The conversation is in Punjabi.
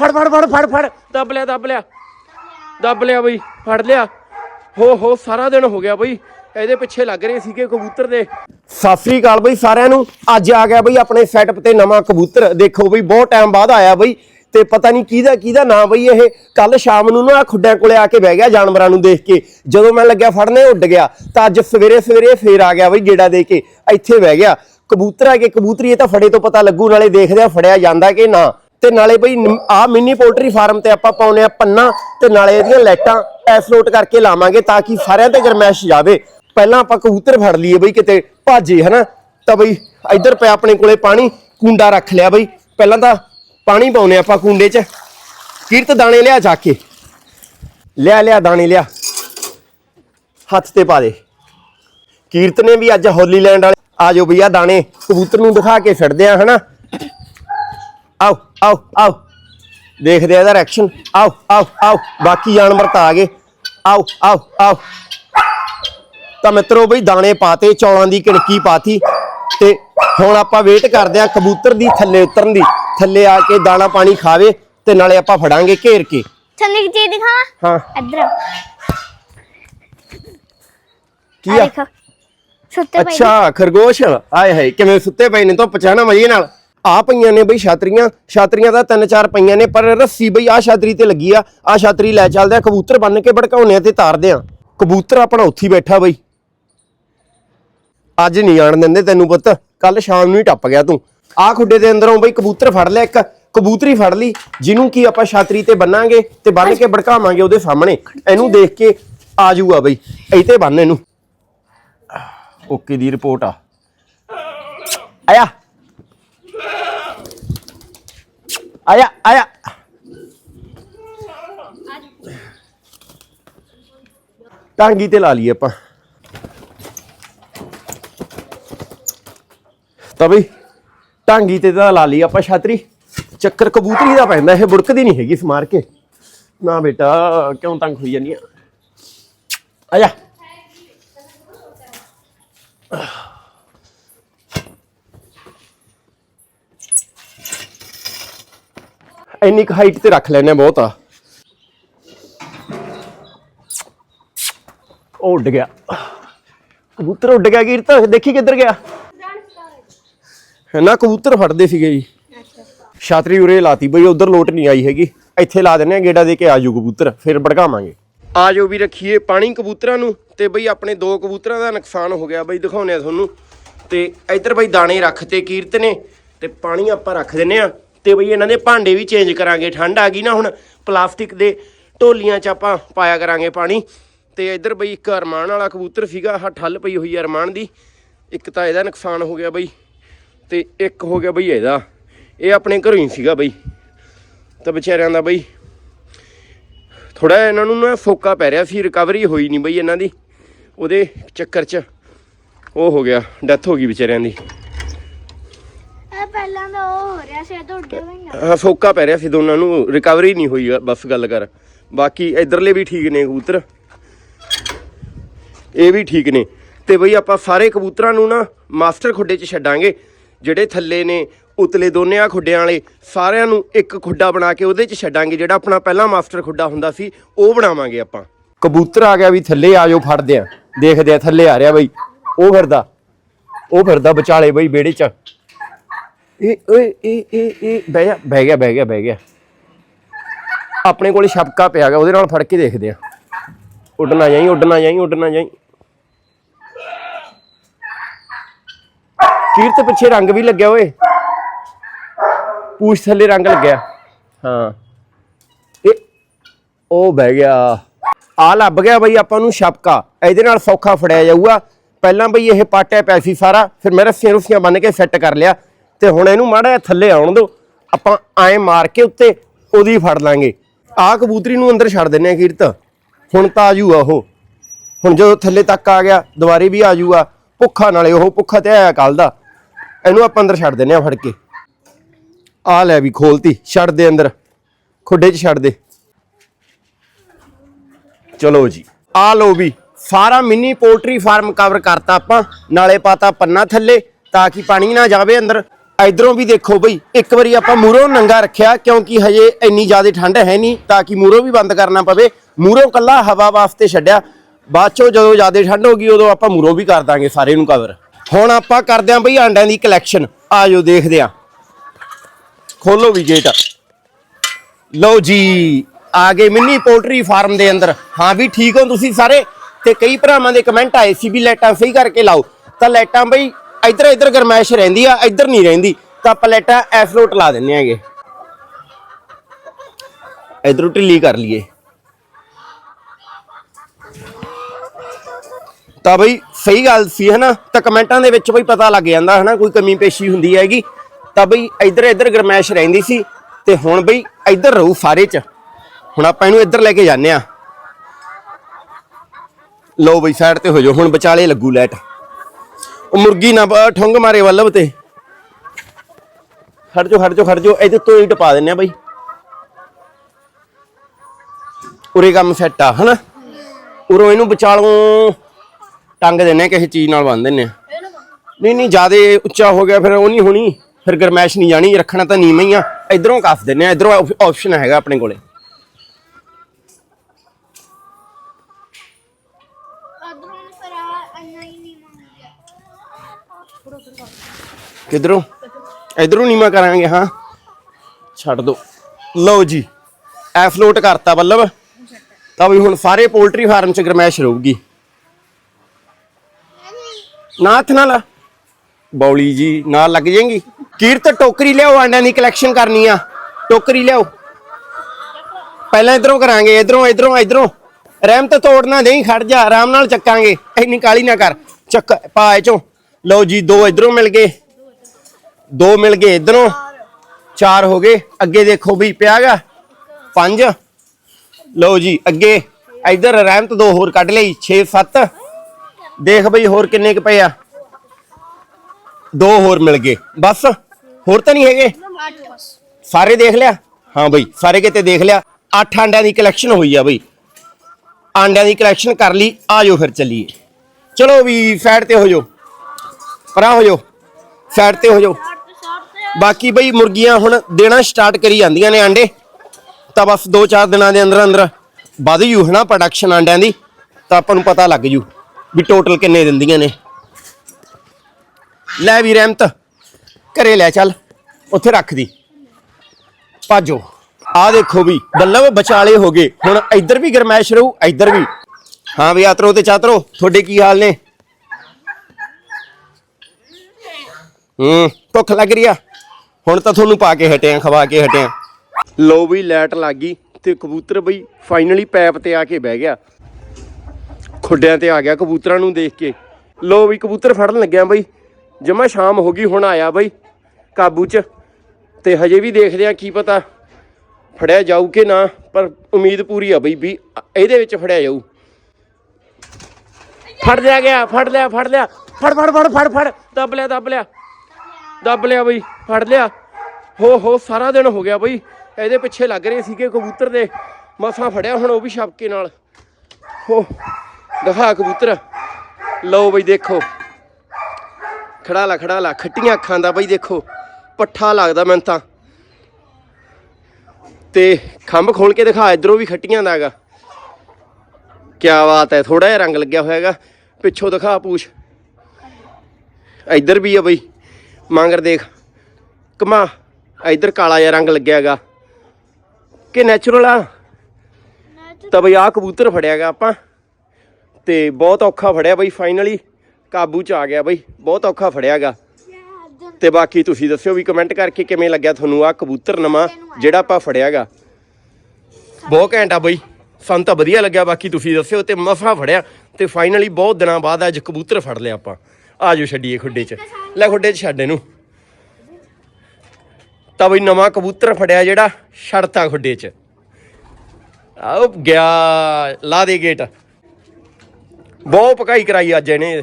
ਫੜ ਫੜ ਫੜ ਫੜ ਫੜ। ਦੱਬ ਲਿਆ ਦੱਬ ਲਿਆ। ਦੱਬ ਲਿਆ ਬਈ ਫੜ ਲਿਆ। ਹੋ ਹੋ ਸਾਰਾ ਦਿਨ ਹੋ ਗਿਆ ਬਈ। ਇਹਦੇ ਪਿੱਛੇ ਲੱਗ ਰਹੇ ਸੀਗੇ ਕਬੂਤਰ ਦੇ। ਸਤਿ ਸ੍ਰੀ ਅਕਾਲ ਬਈ ਸਾਰਿਆਂ ਨੂੰ। ਅੱਜ ਆ ਗਿਆ ਬਈ ਆਪਣੇ ਸੈਟਅਪ ਤੇ ਨਵਾਂ ਕਬੂਤਰ। ਦੇਖੋ ਬਈ ਬਹੁਤ ਟਾਈਮ ਬਾਅਦ ਆਇਆ ਬਈ। ਤੇ ਪਤਾ ਨਹੀਂ ਕਿਹਦਾ ਕਿਹਦਾ ਨਾਂ ਬਈ ਇਹ। ਕੱਲ ਸ਼ਾਮ ਨੂੰ ਨਾ ਖੁੱਡਿਆਂ ਕੋਲੇ ਆ ਕੇ ਬਹਿ ਗਿਆ ਜਾਨਵਰਾਂ ਨੂੰ ਦੇਖ ਕੇ। ਜਦੋਂ ਮੈਂ ਲੱਗਿਆ ਫੜਨੇ ਉੱਡ ਗਿਆ। ਤਾਂ ਅੱਜ ਸਵੇਰੇ ਸਵੇਰੇ ਫੇਰ ਆ ਗਿਆ ਬਈ ਗੇੜਾ ਦੇ ਕੇ। ਇੱਥੇ ਬਹਿ ਗਿਆ। ਕਬੂਤਰ ਆ ਕੇ ਕਬੂਤਰੀ ਇਹ ਤਾਂ ਫੜੇ ਤੋਂ ਪਤਾ ਲੱਗੂ ਨਾਲੇ ਦੇਖਦੇ ਆ ਫੜਿਆ ਜਾਂਦਾ ਕਿ ਨਾ। ਤੇ ਨਾਲੇ ਬਈ ਆ ਮਿੰਨੀ ਪੋਲਟਰੀ ਫਾਰਮ ਤੇ ਆਪਾਂ ਪਾਉਨੇ ਆ ਪੰਨਾ ਤੇ ਨਾਲੇ ਇਹਦੀਆਂ ਲਾਈਟਾਂ ਐਸਲੋਟ ਕਰਕੇ ਲਾਵਾਂਗੇ ਤਾਂ ਕਿ ਸਾਰਿਆਂ ਤੇ ਗਰਮੈਸ਼ ਜਾਵੇ। ਪਹਿਲਾਂ ਆਪਾਂ ਕਬੂਤਰ ਫੜ ਲਈਏ ਬਈ ਕਿਤੇ ਭਾਜੇ, ਹਨਾ? ਤਾਂ ਬਈ ਇੱਧਰ ਪਿਆ ਆਪਣੇ ਕੋਲੇ ਪਾਣੀ, ਕੁੰਡਾ ਰੱਖ ਲਿਆ ਬਈ। ਪਹਿਲਾਂ ਤਾਂ ਪਾਣੀ ਪਾਉਨੇ ਆਪਾਂ ਕੁੰਡੇ 'ਚ। ਕੀਰਤ ਦਾਣੇ ਲਿਆ ਜਾ ਕੇ। ਲਿਆ ਲਿਆ, ਦਾਣੇ ਲਿਆ। ਹੱਥ ਤੇ ਪਾ ਦੇ। ਕੀਰਤ ਨੇ ਵੀ ਅੱਜ ਹੋਲੀ ਲੈਂਡ ਵਾਲੇ ਆ ਜਾਓ ਆ ਦਾਣੇ। ਕਬੂਤਰ ਨੂੰ ਦਿਖਾ ਕੇ ਛੱਡਦੇ ਆ ਹਨਾ? ਆਓ ਆਓ ਆਓ। ਦੇਖਦੇ ਆ ਇਹਦਾ ਰਿਐਕਸ਼ਨ ਆਓ ਆਓ ਆਓ। ਬਾਕੀ ਜਾਨਵਰ ਤਾਂ ਆ ਗਏ। ਆਓ ਆਓ ਆਓ। ਤਾਂ ਮਿੱਤਰੋ ਬਈ ਦਾਣੇ ਪਾਤੇ ਚੌਲਾਂ ਦੀ ਕਿਣਕੀ ਪਾਤੀ। ਤੇ ਹੁਣ ਆਪਾਂ ਵੇਟ ਕਰਦੇ ਆ ਕਬੂਤਰ ਦੀ ਥੱਲੇ ਉਤਰਨ ਦੀ। ਥੱਲੇ ਆ ਕੇ ਦਾਣਾ ਪਾਣੀ ਖਾਵੇ ਤੇ ਨਾਲੇ ਆਪਾਂ ਫੜਾਂਗੇ ਘੇਰ ਕੇ। ਤੁਹਾਨੂੰ ਇੱਕ ਚੀਜ਼ ਦਿਖਾਵਾਂ? ਹਾਂ। ਇੱਧਰ ਕੀ ਆ? ਦੇਖੋ। ਸੁੱਤੇ ਪਏ ਅੱਛਾ ਖਰਗੋਸ਼। ਆਏ ਹਾਏ ਕਿਵੇਂ ਸੁੱਤੇ ਪਏ ਨੇ? ਤੋਂ ਪਛਾਣਾ ਮਜੇ ਨਾਲ? ਆ ਪਈਆਂ ਨੇ ਬਈ ਛਾਤਰੀਆਂ ਛਾਤਰੀਆਂ ਦਾ ਤਿੰਨ ਚਾਰ ਪਈਆਂ ਨੇ, ਪਰ ਰੱਸੀ ਬਈ ਆ ਛਾਤਰੀ ਤੇ ਲੱਗੀ ਆ ਆ ਛਾਤਰੀ ਲੈ ਚੱਲਦੇ ਆ, ਕਬੂਤਰ ਬੰਨ ਕੇ ਭੜਕਾਉਨੇ ਆ ਤੇ ਤਾਰਦੇ ਆ। ਕਬੂਤਰ ਆਪਣਾ ਉੱਥੇ ਬੈਠਾ ਬਈ। ਅੱਜ ਨਹੀਂ ਆਣ ਦਿੰਦੇ ਤੈਨੂੰ ਪੁੱਤ ਕੱਲ ਸ਼ਾਮ ਨੂੰ ਹੀ ਟੱਪ ਗਿਆ ਤੂੰ। ਆ ਖੁੱਡੇ ਦੇ ਅੰਦਰੋਂ ਬਈ ਕਬੂਤਰ ਫੜ ਲਿਆ ਇੱਕ, ਕਬੂਤਰੀ ਫੜ ਲਈ, ਜਿਹਨੂੰ ਕੀ ਆਪਾਂ ਛਾਤਰੀ ਤੇ ਬੰਨਾਂਗੇ ਤੇ ਬੰਨ ਕੇ ਭੜਕਾਵਾਂਗੇ ਉਹਦੇ ਸਾਹਮਣੇ। ਇਹਨੂੰ ਦੇਖ ਕੇ ਆ ਜਾਊਗਾ ਬਈ, ਇੱਥੇ ਬੰਨ ਇਹਨੂੰ। ਓਕੇ ਦੀ ਰਿਪੋਰਟ ਆ। ਆਇਆ। ਆਇਆ ਆਇਆ। ਟਾਂਗੀ ਤੇ ਲਾ ਲਈ ਆਪਾਂ। ਤਾਂ ਬਈ, ਟਾਂਗੀ ਤੇ ਤਾਂ ਲਾ ਲਈ ਆਪਾਂ ਛਾਤਰੀ। ਚੱਕਰ ਕਬੂਤਰੀ ਦਾ ਪੈਂਦਾ, ਇਹ ਬੁੜਕਦੀ ਨਹੀਂ ਹੈਗੀ ਸਮਾਰ ਕੇ। ਨਾ ਬੇਟਾ, ਕਿਉਂ ਤੰਗ ਹੋਈ ਜਾਨੀ ਆ? ਆਇਆ। ਇੰਨੀ ਕੁ ਹਾਈਟ ਤੇ ਰੱਖ ਲੈਨੇ ਬਹੁਤ ਆ। ਉਹ ਉੱਡ ਗਿਆ। ਕਬੂਤਰ ਉੱਡ ਗਿਆ ਕੀਰਤ ਦੇਖੀ ਕਿੱਧਰ ਗਿਆ? ਹੈ ਨਾ, ਕਬੂਤਰ ਫੜਦੇ ਸੀਗੇ ਜੀ। ਛਾਤਰੀ ਉਰੇ ਲਾਤੀ ਬਈ, ਉਧਰ ਲੋਟ ਨਹੀਂ ਆਈ ਹੈਗੀ। ਇੱਥੇ ਲਾ ਦਿੰਨੇ ਆ ਗੇੜਾ ਦੇ ਕੇ ਆਜੂ ਕਬੂਤਰ, ਫਿਰ ਭੜਕਾਵਾਂਗੇ। ਆਜੋ ਵੀ ਰੱਖੀਏ ਪਾਣੀ ਕਬੂਤਰਾਂ ਨੂੰ, ਤੇ ਬਈ ਆਪਣੇ ਦੋ ਕਬੂਤਰਾਂ ਦਾ ਨੁਕਸਾਨ ਹੋ ਗਿਆ ਬਈ ਦਿਖਾਉਨੇ ਆ ਤੁਹਾਨੂੰ। ਤੇ ਇੱਧਰ ਬਈ ਦਾਣੇ ਰੱਖਤੇ ਕੀਰਤ ਨੇ ਤੇ ਪਾਣੀ ਆਪਾਂ ਰੱਖ ਦਿੰਨੇ ਆ ਤੇ ਬਈ, ਇਹਨਾਂ ਦੇ ਭਾਂਡੇ ਵੀ ਚੇਂਜ ਕਰਾਂਗੇ, ਠੰਡ ਆ ਗਈ ਨਾ ਹੁਣ, ਪਲਾਸਟਿਕ ਦੇ ਢੋਲੀਆਂ 'ਚ ਆਪਾਂ ਪਾਇਆ ਕਰਾਂਗੇ ਪਾਣੀ। ਤੇ ਇੱਧਰ ਬਈ, ਇੱਕ ਅਰਮਾਨ ਵਾਲਾ ਕਬੂਤਰ ਸੀਗਾ, ਆਹ ਠੱਲ ਪਈ ਹੋਈ ਅਰਮਾਨ ਦੀ। ਇੱਕ ਤਾਂ ਇਹਦਾ ਨੁਕਸਾਨ ਹੋ ਗਿਆ ਬਈ, ਤੇ ਇੱਕ ਹੋ ਗਿਆ ਬਈ ਇਹਦਾ। ਇਹ ਆਪਣੇ ਘਰੋਂ ਹੀ ਸੀਗਾ ਬਈ। ਤਾਂ ਵਿਚਾਰਿਆਂ ਦਾ ਬਈ ਥੋੜਾ ਇਹਨਾਂ ਨੂੰ ਨਾ ਫੋਕਾ ਪੈ ਰਿਹਾ ਸੀ ਰਿਕਵਰੀ ਹੋਈ ਨਹੀਂ ਬਈ ਇਹਨਾਂ ਦੀ। ਉਹਦੇ ਚੱਕਰ 'ਚ ਉਹ ਹੋ ਗਿਆ ਡੈਥ ਹੋ ਗਈ ਵਿਚਾਰਿਆਂ ਦੀ। ਪਹਿਲਾਂ ਤਾਂ ਉਹ ਹੋ ਰਿਹਾ ਸੀ ਇਹ ਤਾਂ ਹਾਂ ਫੋਕਾ ਪੈ ਰਿਹਾ ਸੀ ਦੋਨਾਂ ਨੂੰ ਰਿਕਵਰੀ ਨਹੀਂ ਹੋਈ ਆ, ਬਸ ਗੱਲ ਕਰ। ਬਾਕੀ ਇਧਰਲੇ ਵੀ ਠੀਕ ਨੇ ਕਬੂਤਰ। ਇਹ ਵੀ ਠੀਕ ਨੇ। ਤੇ ਬਈ ਆਪਾਂ ਸਾਰੇ ਕਬੂਤਰਾਂ ਨੂੰ ਨਾ ਮਾਸਟਰ ਖੁੱਡੇ 'ਚ ਛੱਡਾਂਗੇ ਜਿਹੜੇ ਥੱਲੇ ਨੇ ਉਤਲੇ ਦੋਨੇ ਆ ਖੁੱਡਿਆਂ ਵਾਲੇ ਸਾਰਿਆਂ ਨੂੰ ਇੱਕ ਖੁੱਡਾ ਬਣਾ ਕੇ ਉਹਦੇ 'ਚ ਛੱਡਾਂਗੇ ਜਿਹੜਾ ਆਪਣਾ ਪਹਿਲਾ ਮਾਸਟਰ ਖੁੱਡਾ ਹੁੰਦਾ ਸੀ ਉਹ ਬਣਾਵਾਂਗੇ ਆਪਾਂ। ਕਬੂਤਰ ਆ ਗਿਆ ਵੀ ਥੱਲੇ ਆ ਜਾਓ ਫੜਦੇ ਆ। ਦੇਖਦੇ ਆ ਥੱਲੇ ਆ ਰਿਹਾ ਬਈ। ਉਹ ਫਿਰਦਾ। ਉਹ ਫਿਰਦਾ ਵਿਚਾਲੇ ਬਈ ਵਿਹੜੇ 'ਚ। ਇਹ ਓਏ ਇਹ ਇਹ ਇਹ, ਬਹਿ ਗਿਆ ਬਹਿ ਗਿਆ ਬਹਿ ਗਿਆ ਬਹਿ ਗਿਆ। ਆਪਣੇ ਕੋਲੇ ਛਪਕਾ ਪਿਆ ਗਿਆ ਉਹਦੇ ਨਾਲ ਫੜ ਕੇ ਦੇਖਦੇ ਆ। ਉੱਡਣਾ ਜਾਈ ਉੱਡਣਾ ਜਾਈ ਉੱਡਣਾ ਜਾਈ। ਕੀਰਤ ਪਿੱਛੇ ਰੰਗ ਵੀ ਲੱਗਿਆ ਓਏ। ਪੂਛ ਥੱਲੇ ਰੰਗ ਲੱਗਿਆ। ਹਾਂ। ਇਹ, ਉਹ ਬਹਿ ਗਿਆ। ਆ ਲੱਭ ਗਿਆ ਬਈ ਆਪਾਂ ਨੂੰ ਛਪਕਾ। ਇਹਦੇ ਨਾਲ ਸੌਖਾ ਫੜਿਆ ਜਾਊਗਾ। ਪਹਿਲਾਂ ਬਈ ਇਹ ਪਾਟਿਆ ਪਿਆ ਸੀ ਸਾਰਾ, ਫਿਰ ਮੈਂ ਰੱਸੀਆਂ ਰੁੱਸੀਆਂ ਬੰਨ ਕੇ ਸੈੱਟ ਕਰ ਲਿਆ। ਤੇ ਹੁਣ ਇਹਨੂੰ ਮਾੜਾ ਜਿਹਾ ਥੱਲੇ ਆਉਣ ਦਿਓ। ਆਪਾਂ ਐਂ ਮਾਰ ਕੇ ਉੱਤੇ ਉਹਦੀ ਫੜ ਲਾਂਗੇ। ਆਹ ਕਬੂਤਰੀ ਨੂੰ ਅੰਦਰ ਛੱਡ ਦਿੰਨੇ ਆ ਕੀਰਤ। ਹੁਣ ਤਾਂ ਆ ਜੂਗਾ ਉਹ। ਹੁਣ ਜਦੋਂ ਥੱਲੇ ਤੱਕ ਆ ਗਿਆ, ਦੁਬਾਰੇ ਵੀ ਆਜੂਗਾ। ਭੁੱਖਾ ਨਾਲੇ ਉਹ ਭੁੱਖਾ ਤੇ ਆਇਆ ਕੱਲ ਦਾ। ਇਹਨੂੰ ਆਪਾਂ ਅੰਦਰ ਛੱਡ ਦਿੰਨੇ ਆ ਫੜ ਕੇ। ਆ ਲੈ ਵੀ ਖੋਲਤੀ, ਛੱਡ ਦੇ ਅੰਦਰ। ਖੁੱਡੇ 'ਚ ਛੱਡ ਦੇ। ਚਲੋ ਜੀ ਆ ਲੋ ਵੀ, ਸਾਰਾ ਮਿੰਨੀ ਪੋਲਟਰੀ ਫਾਰਮ ਕਵਰ ਕਰਤਾ ਆਪਾਂ। ਨਾਲੇ ਪਾਤਾ ਪੰਨਾ ਥੱਲੇ, ਤਾਂ ਕਿ ਪਾਣੀ ਨਾ ਜਾਵੇ ਅੰਦਰ। ਇਧਰੋਂ ਵੀ ਦੇਖੋ ਬਈ, ਇੱਕ ਵਾਰੀ ਆਪਾਂ ਮੂਰੋਂ ਨੰਗਾ ਰੱਖਿਆ, ਕਿਉਂਕਿ ਹਜੇ ਇੰਨੀ ਜ਼ਿਆਦਾ ਠੰਡ ਹੈ ਨਹੀਂ, ਤਾਂ ਕਿ ਮੂਰੋਂ ਵੀ ਬੰਦ ਕਰਨਾ ਪਵੇ। ਮੂਰੋਂ ਕੱਲਾ ਹਵਾ ਵਾਸਤੇ ਛੱਡਿਆ, ਬਾਅਦ ਚੋਂ ਜਦੋਂ ਜ਼ਿਆਦਾ ਠੰਡ ਹੋ ਗਈ, ਉਦੋਂ ਆਪਾਂ ਮੂਰੋਂ ਵੀ ਕਰ ਦਾਂਗੇ ਸਾਰੇ ਨੂੰ ਕਵਰ ਹੁਣ ਆਪਾਂ ਕਰਦੇ ਆਂ ਬਈ ਆਂਡਿਆਂ ਦੀ ਕਲੈਕਸ਼ਨ ਆਜੋ ਦੇਖਦੇ ਆਂ ਖੋਲੋ ਵੀ ਗੇਟ ਲਓ ਜੀ, ਆ ਗਏ ਮਿੰਨੀ ਪੋਲਟਰੀ ਫਾਰਮ ਦੇ ਅੰਦਰ। ਹਾਂ ਵੀ ਠੀਕ ਹੋ ਤੁਸੀਂ ਸਾਰੇ? ਤੇ ਕਈ ਭਰਾਵਾਂ ਦੇ ਕਮੈਂਟ ਆਏ ਸੀ ਵੀ ਲਾਈਟਾਂ ਸਹੀ ਕਰਕੇ ਲਾਓ। ਤਾਂ ਲਾਈਟਾਂ ਬਈ ਇੱਧਰ ਇੱਧਰ ਗਰਮੈਸ਼ ਰਹਿੰਦੀ ਆ, ਇੱਧਰ ਨਹੀਂ ਰਹਿੰਦੀ। ਤਾਂ ਆਪਾਂ ਲਾਈਟਾਂ ਐਫਲੋਟ ਲਾ ਦਿੰਨੇ ਹੈਗੇ। ਇਧਰੋਂ ਢਿੱਲੀ ਕਰ ਲਈਏ। ਤਾਂ ਬਈ, ਸਹੀ ਗੱਲ ਸੀ, ਹਨਾ? ਤਾਂ ਕਮੈਂਟਾਂ ਦੇ ਵਿੱਚ ਬਈ ਪਤਾ ਲੱਗ ਜਾਂਦਾ, ਹਨਾ? ਕੋਈ ਕਮੀ ਪੇਸ਼ੀ ਹੁੰਦੀ ਹੈਗੀ। ਤਾਂ ਬਈ, ਇੱਧਰ ਇਧਰ ਗਰਮੈਸ਼ ਰਹਿੰਦੀ ਸੀ, ਤੇ ਹੁਣ ਬਈ ਇੱਧਰ ਰਹੂ ਸਾਰੇ ਚ। ਹੁਣ ਆਪਾਂ ਇਹਨੂੰ ਇੱਧਰ ਲੈ ਕੇ ਜਾਂਦੇ ਆ ਲਓ ਬਈ ਸਾਈਡ ਤੇ ਹੋ ਜਾਓ। ਹੁਣ ਵਿਚਾਲੇ ਲੱਗੂ ਲਾਈਟ। ਉਹ ਮੁਰਗੀ ਨਾ ਬ- ਮਾਰੇ ਵੱਲਭ ਤੇ। ਖੜ ਜਾਓ ਖੜ ਜਾਓ ਖੜ ਜਾਓ। ਇਹਦੇ ਤੋਂ ਹੀ ਟਪਾ ਦਿੰਨੇ ਆ ਬਈ। ਉਰੇ ਕੰਮ ਸੈੱਟ ਆ, ਹਨਾ? ਉਰੋਂ ਇਹਨੂੰ ਵਿਚਾਲੋਂ ਟੰਗ ਦਿੰਨੇ ਕਿਸੇ ਚੀਜ਼ ਨਾਲ ਬੰਨ ਦਿੰਨੇ ਆ। ਨਹੀਂ ਨਹੀਂ, ਜਿਆਦੇ ਉੱਚਾ ਹੋ ਗਿਆ, ਫਿਰ ਉਹ ਨਹੀਂ ਹੋਣੀ। ਫਿਰ ਗਰਮੈਸ਼ ਨਹੀਂ ਜਾਣੀ, ਰੱਖਣਾ ਤਾਂ ਨੀਵਾਂ ਹੀ ਆ। ਇਧਰੋਂ ਕੱਸ ਦਿੰਨੇ ਆ, ਇਧਰੋਂ ਆਪਸ਼ਨ ਹੈਗਾ ਆਪਣੇ ਕੋਲੇ ਅਦਰੋਂ ਫਿਰ ਆ ਇੰਨਾ ਹੀ ਨਹੀਂ ਮੰਗਿਆ ਕਿਧਰੋਂ? ਇਧਰੋਂ ਨੀਵਾਂ ਕਰਾਂਗੇ, ਹਾਂ। ਛੱਡ ਦੋ। ਲਓ ਜੀ ਐ ਫਲੋਟ ਕਰਤਾ ਬੱਲਬ। ਤਾਂ ਵੀ ਹੁਣ ਸਾਰੇ ਪੋਲਟਰੀ ਫਾਰਮ ਚ ਗਰਮੈਸ਼ ਰਹੂਗੀ। ਨਾ ਨਾਲ। ਬੌਲੀ ਜੀ, ਨਾਲ ਲੱਗ ਜਾਏਗੀ। ਕੀਰਤ, ਟੋਕਰੀ ਲਿਆਓ, ਆਂਡਿਆਂ ਦੀ ਕਲੈਕਸ਼ਨ ਕਰਨੀ ਆ। ਟੋਕਰੀ ਲਿਆਓ। ਪਹਿਲਾਂ ਇਧਰੋਂ ਕਰਾਂਗੇ, ਇਧਰੋਂ ਇਧਰੋਂ ਇਧਰੋਂ। ਰਹਿਮਤ ਤੋੜਨਾ ਨਹੀਂ, ਖੜ ਜਾ, ਆਰਾਮ ਨਾਲ ਚੱਕਾਂਗੇ। ਇੰਨੀ ਕਾਲੀ ਨਾ ਕਰ। ਚੱਕ, ਪਾ ਇਹ ਚੋਂ। ਲਓ ਜੀ, ਦੋ ਇਧਰੋਂ ਮਿਲ ਗਏ। ਦੋ ਮਿਲ ਗਏ ਇਧਰੋਂ। ਚਾਰ ਹੋ ਗਏ। ਅੱਗੇ ਦੇਖੋ ਵੀ ਪਿਆਗਾ ਪੰਜ। ਲਓ ਜੀ, ਅੱਗੇ। ਇਧਰ ਰਹਿਮਤ ਦੋ ਹੋਰ ਕੱਢ ਲਈ। 6 7 ਦੇਖ ਬਈ, ਹੋਰ ਕਿੰਨੇ ਕ ਪਏ ਆ। ਦੋ ਹੋਰ ਮਿਲ ਗਏ। ਬਸ, ਹੋਰ ਤਾਂ ਨਹੀਂ ਹੈਗੇ? ਸਾਰੇ ਦੇਖ ਲਿਆ? ਹਾਂ ਬਈ, ਸਾਰੇ ਕਿਤੇ ਦੇਖ ਲਿਆ। ਅੱਠ ਆਂਡਿਆਂ ਦੀ ਕਲੈਕਸ਼ਨ ਹੋਈ ਆ ਬਈ। ਆਂਡਿਆਂ ਦੀ ਕਲੈਕਸ਼ਨ ਕਰ ਲਈ। ਆ ਜਾਓ ਫਿਰ ਚੱਲੀਏ। ਚਲੋ ਵੀ ਸਾਈਡ ਤੇ ਹੋ ਜਾਓ। ਪਰਾਂ ਹੋ ਜਾਓ ਸਾਈਡ ਤੇ ਹੋ ਜਾਓ। ਬਾਕੀ ਬਈ ਮੁਰਗੀਆਂ ਹੁਣ ਦੇਣਾ ਸਟਾਰਟ ਕਰੀ ਜਾਂਦੀਆਂ ਨੇ ਆਂਡੇ। ਤਾਂ ਬਸ 2-4 ਦਿਨਾਂ ਦੇ ਅੰਦਰ ਅੰਦਰ ਵੱਧ ਜੂ ਹਨਾ ਪ੍ਰੋਡਕਸ਼ਨ ਆਂਡਿਆਂ ਦੀ, ਤਾਂ ਆਪਾਂ ਨੂੰ ਪਤਾ ਲੱਗ ਜੂ ਵੀ ਟੋਟਲ ਕਿੰਨੇ ਦਿੰਦੀਆਂ ਨੇ। ਲੈ ਵੀ ਰਹਿਮਤ, ਘਰੇ ਲੈ ਚੱਲ, ਉੱਥੇ ਰੱਖ ਦੀ। ਭਾਜੋ ਆ ਦੇਖੋ ਵੀ ਬੱਲਬ ਵਿਚਾਲੇ ਹੋ ਗਏ, ਹੁਣ ਇੱਧਰ ਵੀ ਗਰਮੈਸ਼ ਰਹੂ, ਇੱਧਰ ਵੀ। ਹਾਂ ਵੀ ਆਤਰੋ ਤੇ ਚਾਤਰੋ ਤੁਹਾਡੇ ਕੀ ਹਾਲ ਨੇ? ਹੂੰ, ਭੁੱਖ ਲੱਗ ਰਹੀ ਆ। ਹੁਣ ਤਾਂ ਤੁਹਾਨੂੰ ਪਾ ਕੇ ਹਟਿਆ ਖਵਾ ਕੇ ਹਟਿਆ ਲੋ ਵੀ ਲਾਈਟ ਲੱਗ ਗਈ ਤੇ ਕਬੂਤਰ ਬਈ ਫਾਈਨਲੀ ਪੈਪ ਤੇ ਆ ਕੇ ਬਹਿ ਗਿਆ। ਖੁੱਡਿਆਂ ਤੇ ਆ ਗਿਆ ਕਬੂਤਰਾਂ ਨੂੰ ਦੇਖ ਕੇ। ਲੋ ਵੀ ਕਬੂਤਰ ਫੜਨ ਲੱਗਿਆ ਬਈ। ਜਮਾ ਸ਼ਾਮ ਹੋ ਗਈ, ਹੁਣ ਆਇਆ ਬਈ ਕਾਬੂ ਚ। ਤੇ ਹਜੇ ਵੀ ਦੇਖਦੇ ਆ ਕੀ ਪਤਾ ਫੜਿਆ ਜਾਊ ਕਿ ਨਾ, ਪਰ ਉਮੀਦ ਪੂਰੀ ਆ ਬਈ ਵੀ ਇਹਦੇ ਵਿੱਚ ਫੜਿਆ ਜਾਊ। ਫੜ ਲਿਆ ਗਿਆ, ਫੜ ਲਿਆ ਫੜ ਲਿਆ। ਫੜ ਫੜ ਫੜ ਫੜ ਫੜ। ਦੱਬ ਲਿਆ ਦੱਬ ਲਿਆ। ਦੱਬ ਲਿਆ ਬਈ, ਫੜ ਲਿਆ। ਹੋ ਹੋ, ਸਾਰਾ ਦਿਨ ਹੋ ਗਿਆ ਬਈ। ਇਹਦੇ ਪਿੱਛੇ ਲੱਗ ਰਹੇ ਸੀਗੇ ਕਬੂਤਰ ਦੇ। ਮਸਾਂ ਫੜਿਆ ਹੁਣ ਉਹ ਵੀ ਛਪਕੇ ਨਾਲ। ਹੋ, ਦਿਖਾ ਕਬੂਤਰ। ਲਓ ਬਈ ਦੇਖੋ। ਖੜਾ ਲਾ ਖੜਾ ਲਾ ਖੱਟੀਆਂ ਅੱਖਾਂ ਦਾ ਬਈ ਦੇਖੋ। ਪੱਠਾ ਲੱਗਦਾ ਮੈਨੂੰ ਤਾਂ। ਤੇ ਖੰਭ ਖੋਲ ਕੇ ਦਿਖਾ, ਇਧਰੋਂ ਵੀ ਖੱਟੀਆਂ ਦਾ ਹੈਗਾ। ਕੀ ਬਾਤ ਹੈ ਥੋੜਾ ਜਿਹਾ ਰੰਗ ਲੱਗਿਆ ਹੋਇਆ ਹੈਗਾ। ਪਿੱਛੋਂ ਦਿਖਾ ਪੂਛ। ਇੱਧਰ ਵੀ ਆ ਬਈ। ਮਾਂਗਰ ਦੇਖ। ਕਮਾ ਇੱਧਰ ਕਾਲਾ ਜਿਹਾ ਰੰਗ ਲੱਗਿਆ ਹੈਗਾ। ਕਿ ਨੈਚੁਰਲ ਆ? ਤਾਂ ਬਈ ਆ ਕਬੂਤਰ ਫੜਿਆਗਾ ਆਪਾਂ। ਤੇ ਬਹੁਤ ਔਖਾ ਫੜਿਆ ਬਈ ਫਾਈਨਲੀ ਕਾਬੂ ਚ ਆ ਗਿਆ ਬਈ। ਬਹੁਤ ਔਖਾ ਫੜਿਆਗਾ ਤੇ ਬਾਕੀ ਤੁਸੀਂ ਦੱਸਿਓ ਵੀ ਕਮੈਂਟ ਕਰਕੇ ਕਿਵੇਂ ਲੱਗਿਆ ਤੁਹਾਨੂੰ ਆ ਕਬੂਤਰ ਨਵਾਂ ਜਿਹੜਾ ਆਪਾਂ ਫੜਿਆਗਾ ਬਹੁਤ ਘੈਂਟ ਆ ਬਈ। ਸਾਨੂੰ ਤਾਂ ਵਧੀਆ ਲੱਗਿਆ ਬਾਕੀ ਤੁਸੀਂ ਦੱਸਿਓ ਤੇ ਮਸਾ ਫੜਿਆ। ਤੇ ਫਾਈਨਲੀ ਬਹੁਤ ਦਿਨਾਂ ਬਾਅਦ ਅੱਜ ਕਬੂਤਰ ਫੜ ਲਿਆ ਆਪਾਂ। ਆਜੋ ਛੱਡੀਏ ਖੁੱਡੇ 'ਚ। ਲੈ ਖੁੱਡੇ 'ਚ ਛੱਡ ਇਹਨੂੰ। ਤਾਂ ਬਈ ਨਵਾਂ ਕਬੂਤਰ ਫੜਿਆ ਜਿਹੜਾ ਛੜਤਾ ਖੁੱਡੇ 'ਚ। ਆਓ ਗਿਆ ਲਾ ਦੇ ਗੇਟ। ਬਹੁਤ ਪਕਾਈ ਕਰਾਈ ਅੱਜ ਇਹਨੇ।